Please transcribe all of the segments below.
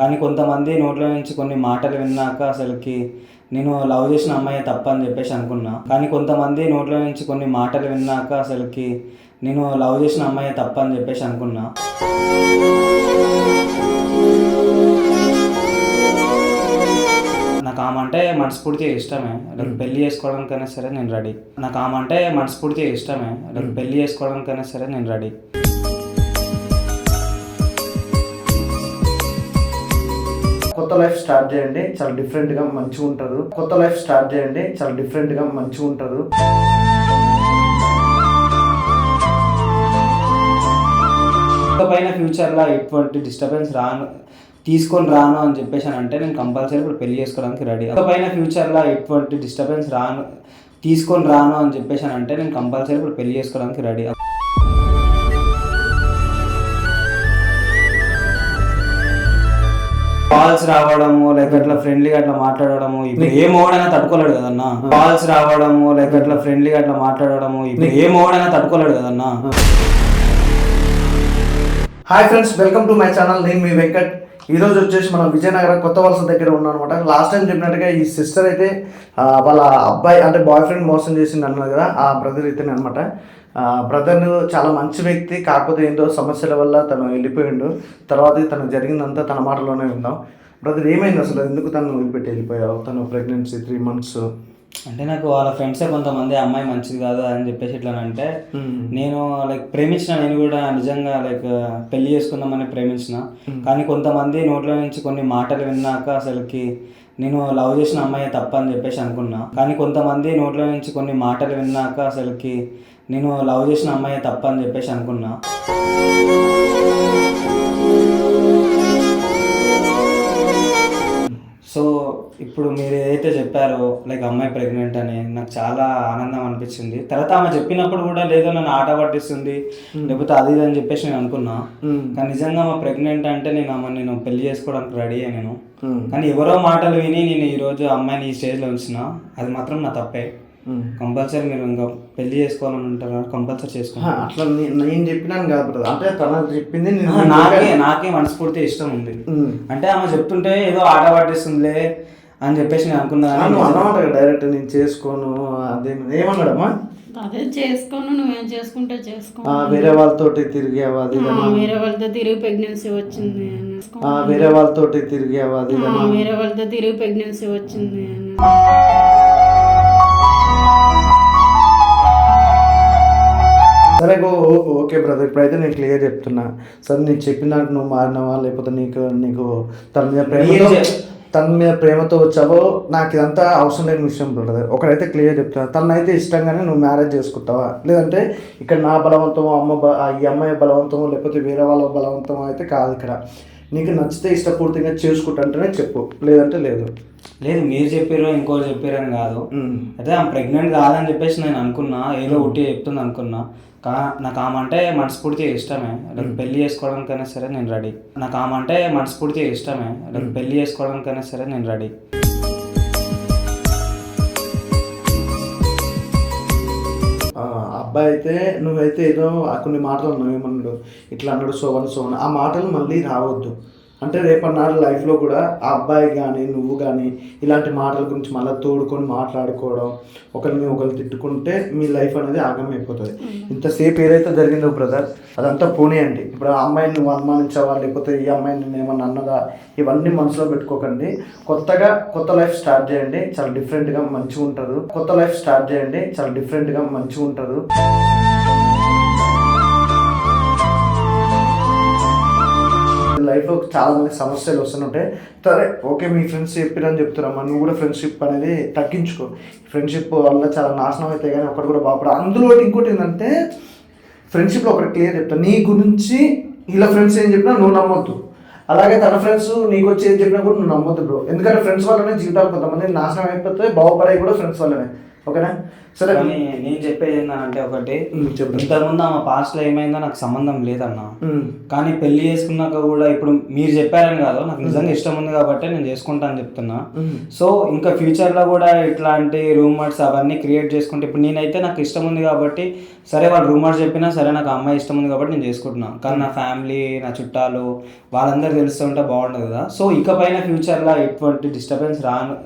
కానీ కొంతమంది నోట్ల నుంచి కొన్ని మాటలు విన్నాక అసలుకి నేను లవ్ చేసిన అమ్మాయి తప్ప అని చెప్పేసి అనుకున్నా. కానీ కొంతమంది నోట్ల నుంచి కొన్ని మాటలు విన్నాక అసలుకి నేను లవ్ చేసిన అమ్మాయి తప్ప అని చెప్పేసి అనుకున్నా. నాకు ఆమె అంటే మనస్ఫూర్తిగా ఇష్టమే. లైక్ పెళ్ళి చేసుకోవడానికైనా సరే నేను రెడీ. నాకు ఆమె అంటే మనస్ఫూర్తిగా ఇష్టమే. లైక్ పెళ్ళి చేసుకోవడానికైనా సరే నేను రెడీ. కొత్త లైఫ్ స్టార్ట్ చేయండి చాలా డిఫరెంట్గా మంచిగా ఉంటుంది. కొత్త లైఫ్ స్టార్ట్ చేయండి చాలా డిఫరెంట్గా మంచిగా ఉంటుంది. పైన ఫ్యూచర్లో ఎటువంటి డిస్టర్బెన్స్ రాను తీసుకొని రాను అని చెప్పేసి అని అంటే నేను కంపల్సరీ ఇప్పుడు పెళ్ళి చేసుకోవడానికి రెడీ పైన ఫ్యూచర్లో ఎటువంటి డిస్టర్బెన్స్ రాను తీసుకొని రాను అని చెప్పేసి అని అంటే నేను కంపల్సరీ ఇప్పుడు పెళ్ళి చేసుకోవడానికి రెడీ కాల్స్ రావడము లేక అట్లా ఫ్రెండ్లీగా అట్లా మాట్లాడడము ఇప్పుడు ఏ మోడైనా తట్టుకోలేడు కదన్నా. కాల్స్ రావడము లేక అట్లా ఫ్రెండ్లీగా అట్లా మాట్లాడడము ఇప్పుడు ఏ మోడైనా తట్టుకోలేడు కదన్నా. Hi friends welcome to my channel నేను మీ వెంకట్. ఈరోజు వచ్చేసి మనం విజయనగరం కొత్త వలస దగ్గర ఉన్నాం అనమాట లాస్ట్ టైం చెప్పినట్టుగా ఈ సిస్టర్ అయితే వాళ్ళ అబ్బాయి అంటే బాయ్ ఫ్రెండ్ మోసం చేసింది అన్నారు కదా ఆ బ్రదర్ ఇతనే అనమాట బ్రదర్ చాలా మంచి వ్యక్తి కాకపోతే ఏందో సమస్యల వల్ల తను వెళ్ళిపోయిండు. తర్వాత తను జరిగిందంతా తన మాటలోనే ఉందాం బ్రదర్ ఏమైంది అసలు? ఎందుకు తను వదిలిపెట్టి వెళ్ళిపోయావు? తను ప్రెగ్నెన్సీ త్రీ మంత్స్ అంటే నాకు వాళ్ళ ఫ్రెండ్సే కొంతమంది అమ్మాయి మంచిది కాదు అని చెప్పేసి ఇట్లా అంటే నేను లైక్ ప్రేమించిన నేను కూడా నిజంగా లైక్ పెళ్ళి చేసుకుందామని ప్రేమించిన. కానీ కొంతమంది నోట్ల నుంచి కొన్ని మాటలు విన్నాక అసలుకి నేను లవ్ చేసిన అమ్మాయి తప్ప అని చెప్పేసి అనుకున్నా. కానీ కొంతమంది నోట్ల నుంచి కొన్ని మాటలు విన్నాక అసలుకి నేను లవ్ చేసిన అమ్మాయి తప్ప అని చెప్పేసి అనుకున్నా. ఇప్పుడు మీరు ఏదైతే చెప్పారో లైక్ అమ్మాయి ప్రెగ్నెంట్ అని నాకు చాలా ఆనందం అనిపించింది. తర్వాత ఆమె చెప్పినప్పుడు కూడా లేదో నన్ను ఆట పట్టిస్తుంది లేకపోతే అది ఇది అని చెప్పేసి నేను అనుకున్నా. కానీ నిజంగా ఆమె ప్రెగ్నెంట్ అంటే నేను ఆమె నేను పెళ్ళి చేసుకోవడానికి రెడీ అయ్యా నేను. కానీ ఎవరో మాటలు విని నేను ఈరోజు అమ్మాయిని ఈ స్టేజ్లో ఉంచిన అది మాత్రం నా తప్పే. కంపల్సరీ మీరు ఇంకా పెళ్ళి చేసుకోవాలని ఉంటారా? కంపల్సరీ చేసుకోండి అట్లా నేను చెప్పినాను కాదు బ్రదర్. అంటే చెప్పింది నాకే నాకే మనస్ఫూర్తి ఇష్టం ఉంది. అంటే ఆమె చెప్తుంటే ఏదో ఆట పట్టిస్తుందిలే అని చెప్పేసి నేను అనుకున్నా ఆ, కానీ నువ్వు అన్నమాట కదా డైరెక్ట్ నేను చేసుకోను అదే ఏమన్నాడమ్మా అదే చేసుకోను నువ్వేం చేసుకుంటే చేసుకో ఆ, వేరే వాళ్ళతోటి తిరిగావు అది. వేరే వాళ్ళతో తిరిగి ప్రెగ్నెన్సీ వచ్చింది వేరే వాళ్ళతోటి తిరిగావు అది ఇది ఆ, అని. వేరే వాళ్ళతో తిరిగి ప్రెగ్నెన్సీ వచ్చింది. సరే ఓకే బ్రదర్ ఇప్పుడైతే నేను క్లియర్ చెప్తున్నా సరే నీకు చెప్పిన దాంట్లో నువ్వు మారినవా లేకపోతే నీకు నీకు తన మీద చెప్- తన మీద ప్రేమతో వచ్చావో నాకు ఇదంతా అవసరం లేని విషయం బ్రదర్. ఒకడైతే క్లియర్ చెప్తున్నా తనైతే ఇష్టంగానే నువ్వు మ్యారేజ్ చేసుకుంటావా? లేదంటే ఇక్కడ నా బలవంతమో అమ్మ బ- ఈ అమ్మాయి బలవంతమో లేకపోతే వేరే వాళ్ళ బలవంతమో అయితే కాదు ఇక్కడ. నీకు నచ్చితే ఇష్టపూర్తిగా చేసుకుంటుంటేనే చెప్పు లేదంటే లేదు. లేదు మీరు చెప్పారు ఇంకోటి చెప్పారు అని కాదు. అయితే ఆమె ప్రెగ్నెంట్ కాదని చెప్పేసి నేను అనుకున్నా ఏదో ఒకటి చెప్తుంది అనుకున్నా. కా నాకు ఆమె అంటే మనస్ఫూర్తిగా ఇష్టమే. లైక్ పెళ్ళి చేసుకోవడానికైనా సరే నేను రెడీ. నాకు ఆమె అంటే మనస్ఫూర్తిగా ఇష్టమే. లైక్ పెళ్ళి చేసుకోవడానికైనా సరే నేను రెడీ. అబ్బాయి అయితే నువ్వైతే ఏదో కొన్ని మాటలు అన్నావు ఏమన్నాడు? ఇట్లా అన్నాడు సోవన్ సోవన్ ఆ మాటలు మళ్ళీ రావద్దు. అంటే రేపటి నాడు లైఫ్లో కూడా ఆ అబ్బాయి కానీ నువ్వు కానీ ఇలాంటి మాటల గురించి మళ్ళీ తోడుకొని మాట్లాడుకోవడం ఒకరిని ఒకరు తిట్టుకుంటే మీ లైఫ్ అనేది ఆగమైపోతుంది. ఇంతసేపు ఏదైతే జరిగిందో బ్రదర్ అదంతా పోనీయండి ఇప్పుడు ఆ అమ్మాయిని నువ్వు అనుమానించావా? లేకపోతే ఈ అమ్మాయిని నేను ఏమన్నా అన్నదా? ఇవన్నీ మనసులో పెట్టుకోకండి. కొత్తగా కొత్త లైఫ్ స్టార్ట్ చేయండి. చాలా డిఫరెంట్గా మంచిగా ఉంటుంది కొత్త లైఫ్ స్టార్ట్ చేయండి. చాలా డిఫరెంట్గా మంచిగా ఉంటుంది లైఫ్లో చాలా మంది సమస్యలు వస్తుంటాయి సరే ఓకే మీ ఫ్రెండ్స్ చెప్పిరని చెప్తున్నామా నువ్వు కూడా ఫ్రెండ్షిప్ అనేది తగ్గించుకో. ఫ్రెండ్షిప్ వల్ల చాలా నాశనం అవుతాయి కానీ ఒకటి కూడా బాగుపడ. అందులో ఇంకోటి ఏంటంటే ఫ్రెండ్షిప్లో ఒకటి క్లియర్ చెప్తా. నీ గురించి ఇలా ఫ్రెండ్స్ ఏం చెప్పినా నువ్వు నమ్మొద్దు. అలాగే తన ఫ్రెండ్స్ నీకు వచ్చి ఏం చెప్పినా కూడా నువ్వు నమ్మొద్దు బ్రో ఎందుకంటే ఫ్రెండ్స్ వల్లనే జీవితాలు కొంతమంది నాశనం అయిపోతే బాగుపడాయి కూడా ఫ్రెండ్స్ వల్లనే. ఓకేనా? సరే. నేను చెప్పేది ఏంటంటే ఒకటి ఇంతకుముందు ఆమె పాస్ట్లో ఏమైందో నాకు సంబంధం లేదన్న. కానీ పెళ్ళి చేసుకున్నాక కూడా ఇప్పుడు మీరు చెప్పారని కాదు నాకు నిజంగా ఇష్టం ఉంది కాబట్టి నేను చేసుకుంటా అని చెప్తున్నా. సో ఇంకా ఫ్యూచర్లో కూడా ఇట్లాంటి రూమర్స్ అవన్నీ క్రియేట్ చేసుకుంటే ఇప్పుడు నేనైతే నాకు ఇష్టం ఉంది కాబట్టి సరే వాళ్ళు రూమర్స్ చెప్పినా సరే నాకు అమ్మాయి ఇష్టం ఉంది కాబట్టి నేను చేసుకుంటున్నాను కానీ నా ఫ్యామిలీ నా చుట్టాలు వాళ్ళందరూ తెలుస్తుంటే బాగుండదు కదా. సో ఇకపైన ఫ్యూచర్లో ఎటువంటి డిస్టర్బెన్స్ రాను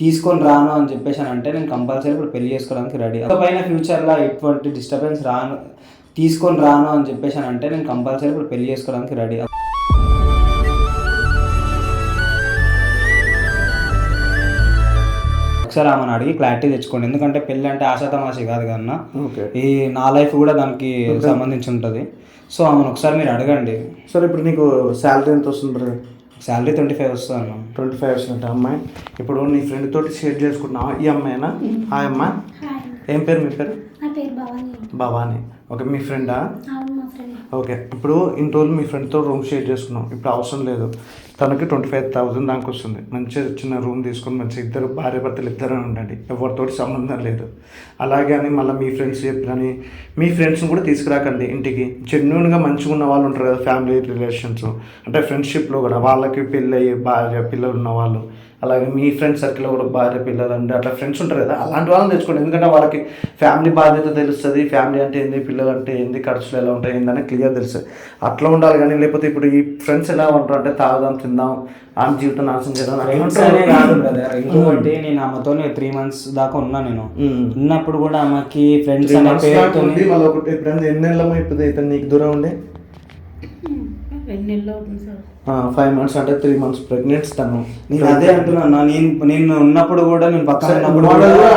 తీసుకొని రాను అని చెప్పేసి అని అంటే నేను కంపల్సరీ ఇప్పుడు పెళ్ళి చేసుకోవడానికి రెడీ ఇకపైన ఫ్యూచర్లో ఎటువంటి డిస్టర్బెన్స్ రాను తీసుకొని రాను అని చెప్పేసి అని అంటే నేను కంపల్సరీ ఇప్పుడు పెళ్ళి చేసుకోవడానికి రెడీ ఒకసారి ఆమెను అడిగి క్లారిటీ తెచ్చుకోండి. ఎందుకంటే పెళ్ళి అంటే ఆశాతమాషి కాదు కన్నా ఓకే. ఈ నా లైఫ్ కూడా దానికి సంబంధించి ఉంటుంది. సో ఆమెను ఒకసారి మీరు అడగండి. సరే ఇప్పుడు నీకు శాలరీ ఎంత వస్తుంది బ్రదర్ శాలరీ ట్వంటీ ఫైవ్ వస్తుంది అన్న ట్వంటీ ఫైవ్ వస్తుంది అమ్మాయి. ఇప్పుడు నీ ఫ్రెండ్ తోటి షేర్ చేసుకున్నావా? ఈ అమ్మాయినా? ఆ అమ్మాయి ఏం పేరు మీ పేరు? భవాని. భవానీ. ఓకే మీ ఫ్రెండా అవును. మా ఫ్రెండ్ ఓకే. ఇప్పుడు ఇన్ని రోజులు మీ ఫ్రెండ్తో రూమ్ షేర్ చేసుకున్నాం. ఇప్పుడు అవసరం లేదు. తనకి ట్వంటీ ఫైవ్ థౌసండ్ దానికి వస్తుంది. మంచిగా చిన్న రూమ్ తీసుకొని మంచిగా ఇద్దరు భార్య భర్తలు ఇద్దరే ఉండండి. ఎవరితోటి సంబంధం లేదు. అలాగే అని మళ్ళీ మీ ఫ్రెండ్స్ చెప్పినని మీ ఫ్రెండ్స్ని కూడా తీసుకురాకండి ఇంటికి. జెన్యున్గా మంచిగా ఉన్న వాళ్ళు ఉంటారు కదా ఫ్యామిలీ రిలేషన్స్. అంటే ఫ్రెండ్షిప్లో కూడా వాళ్ళకి పెళ్ళి అయ్యి భార్య పిల్లలు ఉన్న వాళ్ళు అలాగే మీ ఫ్రెండ్ సర్కిల్లో కూడా భార్య పిల్లలు అంటే అట్లా ఫ్రెండ్స్ ఉంటారు కదా అలాంటి వాళ్ళని తెచ్చుకోండి. ఎందుకంటే వాళ్ళకి ఫ్యామిలీ బాధ్యత తెలుస్తుంది. ఫ్యామిలీ అంటే ఏంది? పిల్లలు అంటే ఏంది? ఖర్చులు ఎలా ఉంటాయి? ఏందని క్లియర్ తెలుస్తుంది. అట్లా ఉండాలి కానీ లేకపోతే ఇప్పుడు ఈ ఫ్రెండ్స్ ఎలా ఉంటారు అంటే తాగుదాం తిందాం ఆమె జీవితం నాశనం చేద్దాం ఫ్రెండ్స్ కాదు బ్రదర్ ఇంకొకటి నేను ఆమెతో త్రీ మంత్స్ దాకా ఉన్నా నేను. ఉమ్. ఉన్నప్పుడు కూడా ఆమెకి ఫ్రెండ్స్ అనే పేరుతో ఎప్పుడైనా ఎన్ని నెలలమో ఇప్పుడు ఇతను నీకు దూరం ఉండి రెండు నెలలు అవుతుంది సార్ ఫైవ్ మంత్స్ అంటే త్రీ మంత్స్ ప్రెగ్నెంట్స్ తను. నేను అదే అంటున్నా నేను నేను ఉన్నప్పుడు కూడా నేను పక్కన ఉన్నప్పుడు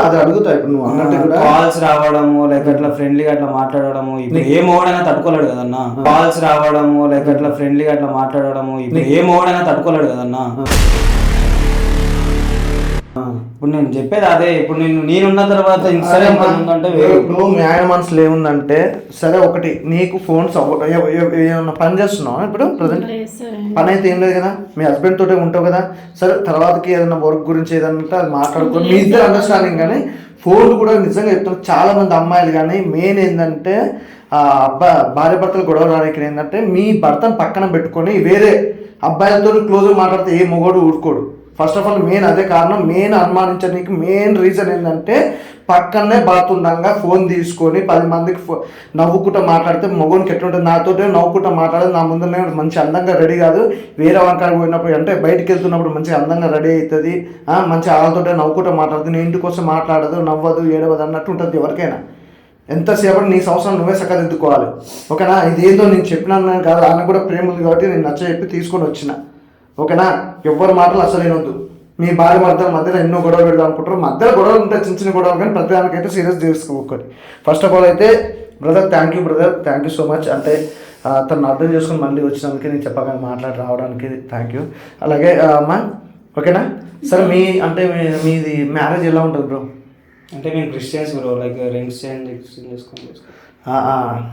అది అడుగుతా ఇప్పుడు నువ్వు అన్నట్టు కూడా. కాల్స్ రావడము లైక్ అట్లా ఫ్రెండ్లీగా అట్లా మాట్లాడడము ఇప్పుడు ఏ మోడైనా తట్టుకోలేడు కదన్నా. కాల్స్ రావడము లైక్ అట్లా ఫ్రెండ్లీగా అట్లా మాట్లాడడము ఇప్పుడు ఏ మోడైనా తట్టుకోలేడు కదన్నా. ఇప్పుడు నేను చెప్పేది అదే. ఇప్పుడు నేను నేనున్న తర్వాత ఇన్స్టాగ్రామ్ ఉందంటే వేరు. ఇప్పుడు న్యాయ మనసులో ఏముందంటే సరే ఒకటి నీకు ఫోన్స్ ఏమన్నా పని చేస్తున్నావా ఇప్పుడు ప్రజెంట్? పని అయితే ఏం లేదు కదా. మీ హస్బెండ్ తోటే ఉంటావు కదా. సరే తర్వాతకి ఏదైనా వర్క్ గురించి ఏదైనా ఉంటే అది మాట్లాడుకో మీ ఇద్దరు అండర్స్టాండింగ్ కానీ ఫోన్ కూడా నిజంగా చెప్తాను చాలా మంది అమ్మాయిలు కానీ మెయిన్ ఏంటంటే ఆ అబ్బా భార్య భర్తలు గొడవ రానికి ఏంటంటే మీ భర్తను పక్కన పెట్టుకొని వేరే అబ్బాయిలతో క్లోజ్గా మాట్లాడితే ఏ మొగోడు ఊరుకోడు. ఫస్ట్ ఆఫ్ ఆల్ మెయిన్ అదే కారణం మెయిన్ అనుమానించడానికి మెయిన్ రీజన్ ఏంటంటే పక్కనే బాతుండగా ఫోన్ తీసుకొని పది మందికి ఫో నవ్వుకుంటూ మాట్లాడితే మగోనికి ఎట్లుంటుంది? నాతోటే నవ్వుకుంటూ మాట్లాడదు నా ముందరనే మంచి అందంగా రెడీ కాదు. వేరే వంకాయ పోయినప్పుడు అంటే బయటికి వెళ్తున్నప్పుడు మంచి అందంగా రెడీ అవుతుంది. మంచి వాళ్ళతోటే నవ్వుకుంటూ మాట్లాడదు నేను ఇంటికోసం మాట్లాడదు నవ్వదు ఏడవదు అన్నట్టు ఉంటుంది ఎవరికైనా. ఎంతసేపటి నీ సంవత్సరం నువ్వే సక్కదిద్దుకోవాలి ఓకేనా? ఇదేదో నేను చెప్పినాను కాదు ఆయన కూడా ప్రేమ ఉంది కాబట్టి నేను నచ్చ చెప్పి తీసుకొని వచ్చిన. ఓకేనా? ఎవ్వరి మాటలు అసలు వినొద్దు. మీ భార్య మధ్య మధ్యలో ఎన్నో గొడవలు పెడదాం అనుకుంటారు. మధ్యలో గొడవలు ఉంటాయి చిన్న చిన్న గొడవలు కానీ ప్రతి దానికైతే సీరియస్ తీసుకోకండి ఫస్ట్ ఆఫ్ ఆల్ అయితే brother thank you brother thank you so much అంటే తను అర్థం చేసుకుని మళ్ళీ వచ్చినందుకు నేను చెప్పగానే మాట్లాడి రావడానికి థ్యాంక్ యూ అలాగే అమ్మా ఓకేనా? సరే మీ అంటే మీది మ్యారేజ్ ఎలా ఉంటుంది బ్రో అంటే మేము Christians bro like rings change చేసుకొని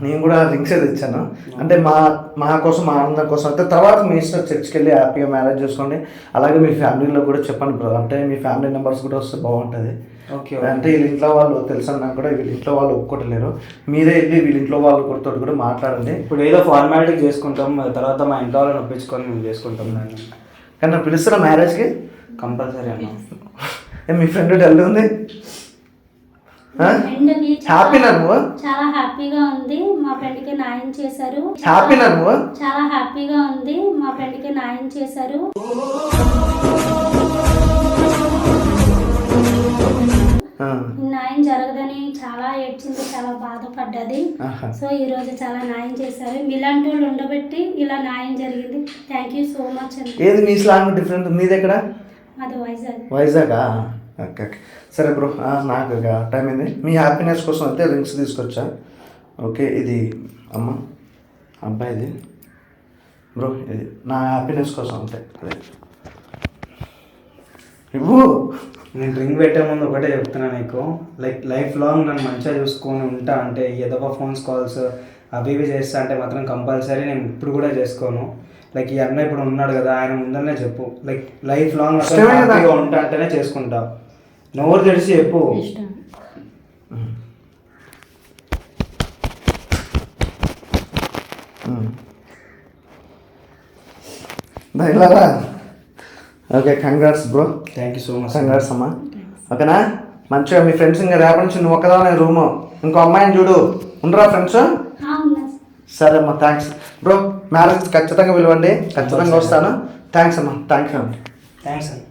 నేను కూడా రింగ్స్ తెచ్చాను. అంటే మా మా కోసం మా ఆనందం కోసం. అయితే తర్వాత మీ ఇష్టం చర్చ్కి వెళ్ళి హ్యాపీగా మ్యారేజ్ చేసుకోండి. అలాగే మీ ఫ్యామిలీలో కూడా చెప్పండి బ్రదర్. అంటే మీ ఫ్యామిలీ మెంబర్స్ కూడా వస్తే బాగుంటుంది. ఓకే అంటే వీళ్ళ ఇంట్లో వాళ్ళు తెలుసు నాకు కూడా వీళ్ళ ఇంట్లో వాళ్ళు ఒప్పుకోవట్లేరు మీరే వెళ్ళి వీళ్ళ ఇంట్లో వాళ్ళతో కూడా మాట్లాడండి. ఇప్పుడు ఏదో ఫార్మాలిటీ చేసుకుంటాం తర్వాత మా ఇంట్లో వాళ్ళని ఒప్పించుకొని మేము చేసుకుంటాం దాన్ని. కానీ పిలుస్తున్నా మ్యారేజ్కి? కంపల్సరీ అన్న. మీ ఫ్రెండ్ డల్ ఉంది? హ్యాపీనా నువ్వు? చాలా హ్యాపీగా ఉంది. మా ఫ్రెండ్కి న్యాయం చేశారు. హ్యాపీనా నువ్వు? చాలా హ్యాపీగా ఉంది. మా ఫ్రెండ్కి న్యాయం చేశారు. న్యాయం జరగదని చాలా ఏడ్చింది చాలా బాధపడ్డది. సో ఈ రోజు చాలా న్యాయం చేశారు. మీలాంటి వాళ్ళు ఉండబెట్టి ఇలా న్యాయం జరిగింది. థ్యాంక్ యూ సో మచ్ అండి. ఏది మీ స్లాంగ్ డిఫరెంట్ మీది ఎక్కడ? మాది వైజాగ్. వైజాగా? ఓకే. ఓకే సరే బ్రో నాకు ఇక టైం అయింది. మీ హ్యాపీనెస్ కోసం అయితే రింగ్స్ తీసుకొచ్చా? ఓకే ఇది అమ్మ అబ్బాయిది. బ్రో ఇది నా హ్యాపీనెస్ కోసం అంతే. అదే. ఇవ్వు. నేను రింగ్ పెట్టే ముందు ఒకటే చెప్తున్నా నీకు. లైక్ లైఫ్ లాంగ్ నన్ను మంచిగా చూసుకొని ఉంటా అంటే ఏదో ఫోన్స్ కాల్స్ అవి ఇవి చేస్తా అంటే మాత్రం కంపల్సరీ నేను ఇప్పుడు కూడా చేసుకోను. లైక్ ఈ అన్న ఇప్పుడు ఉన్నాడు కదా ఆయన ముందరనే చెప్పు. లైక్ లైఫ్ లాంగ్ ఉంటా అంటేనే చేసుకుంటా. నోరు తెలిసి చెప్పు. Okay congrats bro. Thank you so much congrats అమ్మా. ఓకేనా? మంచిగా మీ ఫ్రెండ్స్ ఇంకా రేపటి నుంచి నువ్వు ఒక్కదానే రూమ్. ఇంకో అమ్మాయిని చూడు. ఉండరా ఫ్రెండ్స్? సరే అమ్మా థ్యాంక్స్ బ్రో మ్యారేజ్ ఖచ్చితంగా పిలవండి. ఖచ్చితంగా వస్తాను. థ్యాంక్స్ అమ్మా థ్యాంక్ యూ అండి థ్యాంక్స్ అండి